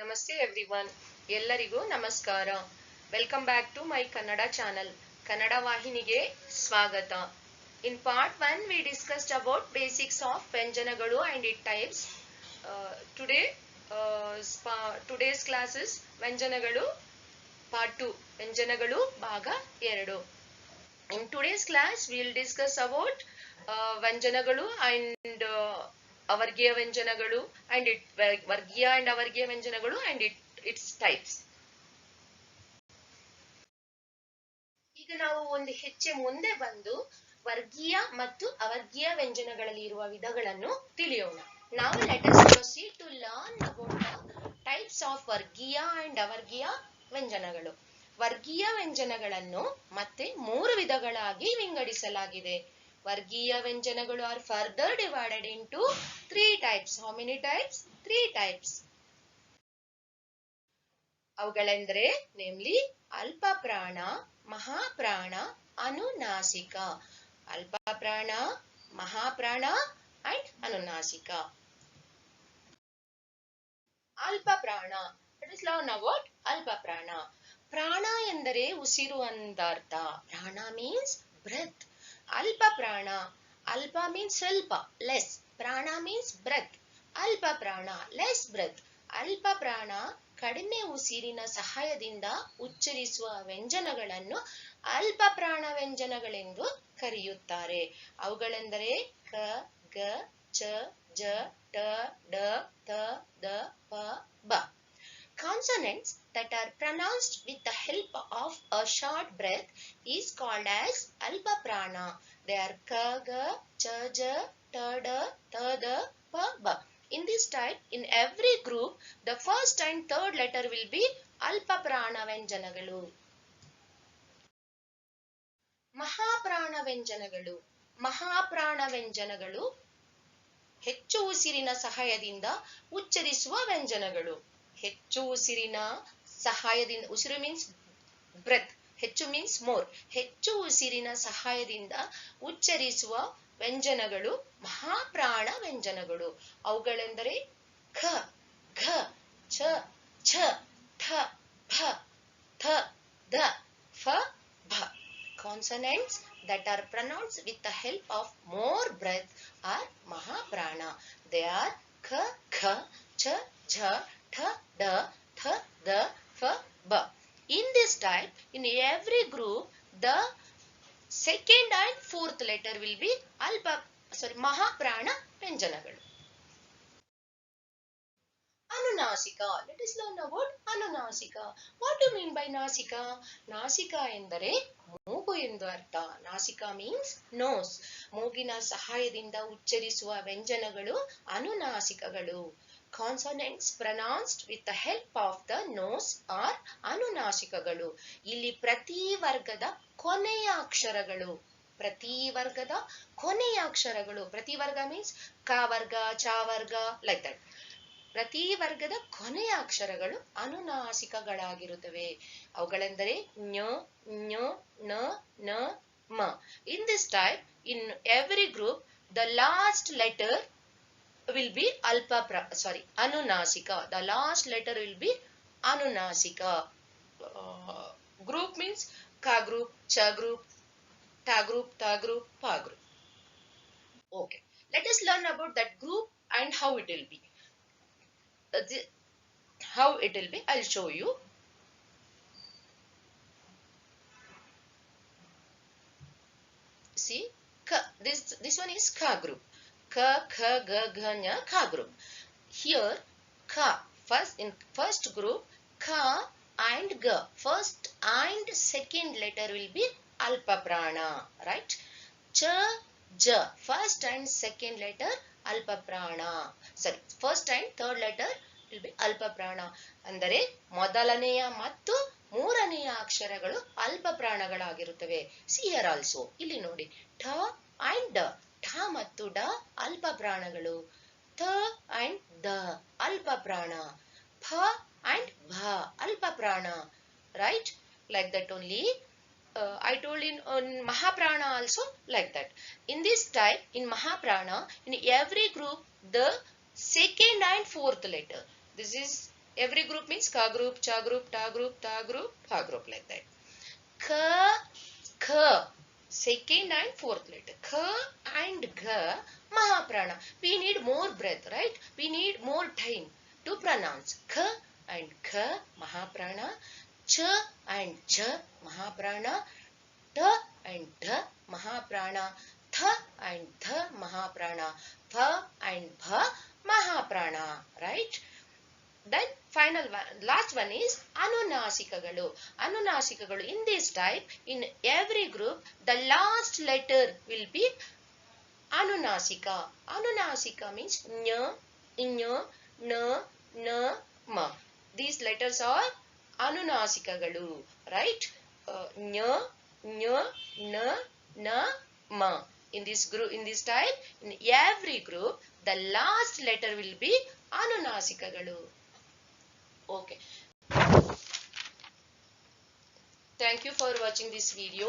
ನಮಸ್ತೆ ಎವ್ರಿವನ್ ಎಲ್ಲರಿಗೂ ನಮಸ್ಕಾರ. Welcome back to my Kannada channel Kannada ವಾಹಿನಿಗೆ ಸ್ವಾಗತ. In part one we discussed about basics of ವ್ಯಂಜನಗಳು and it types. Today today's classes ವ್ಯಂಜನಗಳು part two ವ್ಯಂಜನಗಳು ಭಾಗ ಎರಡು. In today's class will discuss about ವ್ಯಂಜನಗಳು uh, ಅವರ್ಗೀಯ ವ್ಯಂಜನಗಳು ಅಂಡ್ ಇಟ್ ವರ್- ವರ್ಗೀಯ ಅಂಡ್ ಅವರ್ಗೀಯ ವ್ಯಂಜನಗಳು ಅಂಡ್ ಇಟ್ ಇಟ್ಸ್ ಟೈಪ್ಸ್ ಈಗ ನಾವು ಒಂದು ಹೆಚ್ಚೆ ಮುಂದೆ ಬಂದು ವರ್ಗೀಯ ಮತ್ತು ಅವರ್ಗೀಯ ವ್ಯಂಜನಗಳಲ್ಲಿ ಇರುವ ವಿಧಗಳನ್ನು ತಿಳಿಯೋಣ. ನಾವು let proceed to learn about the types ವರ್ಗೀಯ ಅಂಡ್ ಅವರ್ಗೀಯ ವ್ಯಂಜನಗಳು. ವರ್ಗೀಯ ವ್ಯಂಜನಗಳನ್ನು ಮತ್ತೆ ಮೂರು ವಿಧಗಳಾಗಿ ವಿಂಗಡಿಸಲಾಗಿದೆ. ವರ್ಗೀಯ ವ್ಯಂಜನಗಳು are further divided into three types how many types three types ಅವುಗಳೆಂದರೆ ನೇಮ್ಲಿ ಅಲ್ಪ ಪ್ರಾಣ ಮಹಾಪ್ರಾಣ, ಅನುನಾಸಿಕ. ಅಲ್ಪ ಪ್ರಾಣ ಮಹಾಪ್ರಾಣ ಅಂಡ್ ಅನುನಾಸಿಕ. ಅಲ್ಪ ಪ್ರಾಣ ಇಸ್ ಲವ್ ಅಬೌಟ್ ಅಲ್ಪ ಪ್ರಾಣ ಪ್ರಾಣ ಎಂದರೆ ಉಸಿರು ಅಂದರ್ಥ ಪ್ರಾಣ ಮೀನ್ಸ್ ಬ್ರೆತ್ ಅಲ್ಪ ಪ್ರಾಣ, ಅಲ್ಪ ಮೀನ್ಸ್ ಸ್ವಲ್ಪ ಲೆಸ್ ಪ್ರಾಣ ಮೀನ್ಸ್ ಬ್ರತ್ ಅಲ್ಪ ಪ್ರಾಣ ಲೆಸ್ ಬ್ರತ್ ಅಲ್ಪ ಪ್ರಾಣ ಕಡಿಮೆ ಉಸಿರಿನ ಸಹಾಯದಿಂದ ಉಚ್ಚರಿಸುವ ವ್ಯಂಜನಗಳನ್ನು ಅಲ್ಪ ಪ್ರಾಣ ವ್ಯಂಜನಗಳೆಂದು ಕರೆಯುತ್ತಾರೆ. ಅವುಗಳೆಂದರೆ ಕ, ಗ, ಚ, ಜ, ಟ, ಡ ತ ದ Consonants that are pronounced with the help of a short breath is called as alpa prana. They are ka, ga, cha, ja, ta, da, ta, da, pa, ba. In this type, in every group, the first and third letter will be alpa prana ವ್ಯಂಜನಗಳು ಮಹಾಪ್ರಾಣ ವ್ಯಂಜನಗಳು ಮಹಾಪ್ರಾಣ ವ್ಯಂಜನಗಳು ಹೆಚ್ಚು ಉಸಿರಿನ ಸಹಾಯದಿಂದ ಉಚ್ಚರಿಸುವ ವ್ಯಂಜನಗಳು ಹೆಚ್ಚು ಉಸಿರಿನ ಸಹಾಯದಿಂದ, ಉಸಿರು ಮೀನ್ಸ್ ಬ್ರೆತ್ ಹೆಚ್ಚು ಮೀನ್ಸ್ ಮೋರ್ ಹೆಚ್ಚು ಉಸಿರಿನ ಸಹಾಯದಿಂದ ಉಚ್ಚರಿಸುವ ವ್ಯಂಜನಗಳು, ಮಹಾಪ್ರಾಣ ವ್ಯಂಜನಗಳು. ಅವುಗಳೆಂದರೆ ಖ, ಘ ಛ ಛ, ಥ, ಭ, ಥ, ದ, ಫ, ಭ. Consonants that are pronounce with the help of more breath are ಮಹಾಪ್ರಾಣ. ದೇ ಆರ್ ಖ ಖ ಛ ಝ tha d, th, d, f, b. in this type in every group the second and fourth letter will be alpa sorry mahaprana Anunasika. Let us learn about anunasika what do mean by nasika nasika ಮೂಗು ಎಂದು ಅರ್ಥ Nasika means nose. ಮೂಗಿನ ಸಹಾಯದಿಂದ ಉಚ್ಚರಿಸುವ ವ್ಯಂಜನಗಳು ಅನುನಾಸಿಕಗಳು consonants pronounced with the help of the nose are ಅನುನಾಸಿಕಗಳು ಇಲ್ಲಿ ಪ್ರತಿ ವರ್ಗದ ಕೊನೆಯ ಅಕ್ಷರಗಳು, ಪ್ರತಿ ವರ್ಗದ ಕೊನೆಯ ಅಕ್ಷರಗಳು, ಪ್ರತಿ ವರ್ಗ ಮೀನ್ಸ್ ಕ ವರ್ಗ, ಚ ವರ್ಗ ಲೈಕ್ ದಟ್ ಪ್ರತಿ ವರ್ಗದ ಕೊನೆಯ ಅಕ್ಷರಗಳು ಅನುನಾಸಿಕಗಳಾಗಿರುತ್ತವೆ. ಅವುಗಳೆಂದರೆ ಞ ಞ ನ ನ, ಮ. In this type in every group the last letter will be alpa sorry anunasika. The last letter will be anunasika. Uh, group means ka group cha group ta group ta group pa group. Okay. Let us learn about that group and how it will be. Uh, how it will be i'll show you. See? Ka this this one is ka group ka kha ga gha nya ka group here ka first in first group ka and ga first and second letter will be alpa prana right cha ja first and second letter alpa prana sorry first and third letter will be alpa prana ಅಂದರೆ ಮೊದಲನೆಯ ಮತ್ತು ಮೂರನೆಯ ಅಕ್ಷರಗಳು ಅಲ್ಪ ಪ್ರಾಣಗಳಾಗಿರುತ್ತವೆ ಸಿಯರ್ also ಇಲ್ಲಿ ನೋಡಿ ಠ and ಠ ಮತ್ತು ಡ ಅಲ್ಪಪ್ರಾಣಗಳು ಥ ಅಂಡ್ ದ ಅಲ್ಪಪ್ರಾಣ ಫ ಅಂಡ್ ಭ ಅಲ್ಪಪ್ರಾಣ right like that only I told in, ಮಹಾಪ್ರಾಣ Mahaprana also like that. In this type, in Mahaprana, in every group, the second and fourth letter. This is Every group means ka group, cha group, ta group, ta group, group group like that. Ka, second and fourth letter. Ka and Gha Mahaprana. We need more breath, right? We need more time to pronounce Kha and Kha Mahaprana, Ch and Ch Mahaprana, ta and T Mahaprana, tha and Th Mahaprana, Ph and Bha Mahaprana, right? Then final one, last one is Anunasikalu. Anunasikalu in this type, in every group, the last letter will be Anunasika. Anunasika means nya, inya, na, na, ma. These letters are Anunasikalu, right? Uh, nya, nya, na, na, ma. In this group, in this type, in every group, the last letter will be Anunasikalu. Okay. Thank you for watching this video.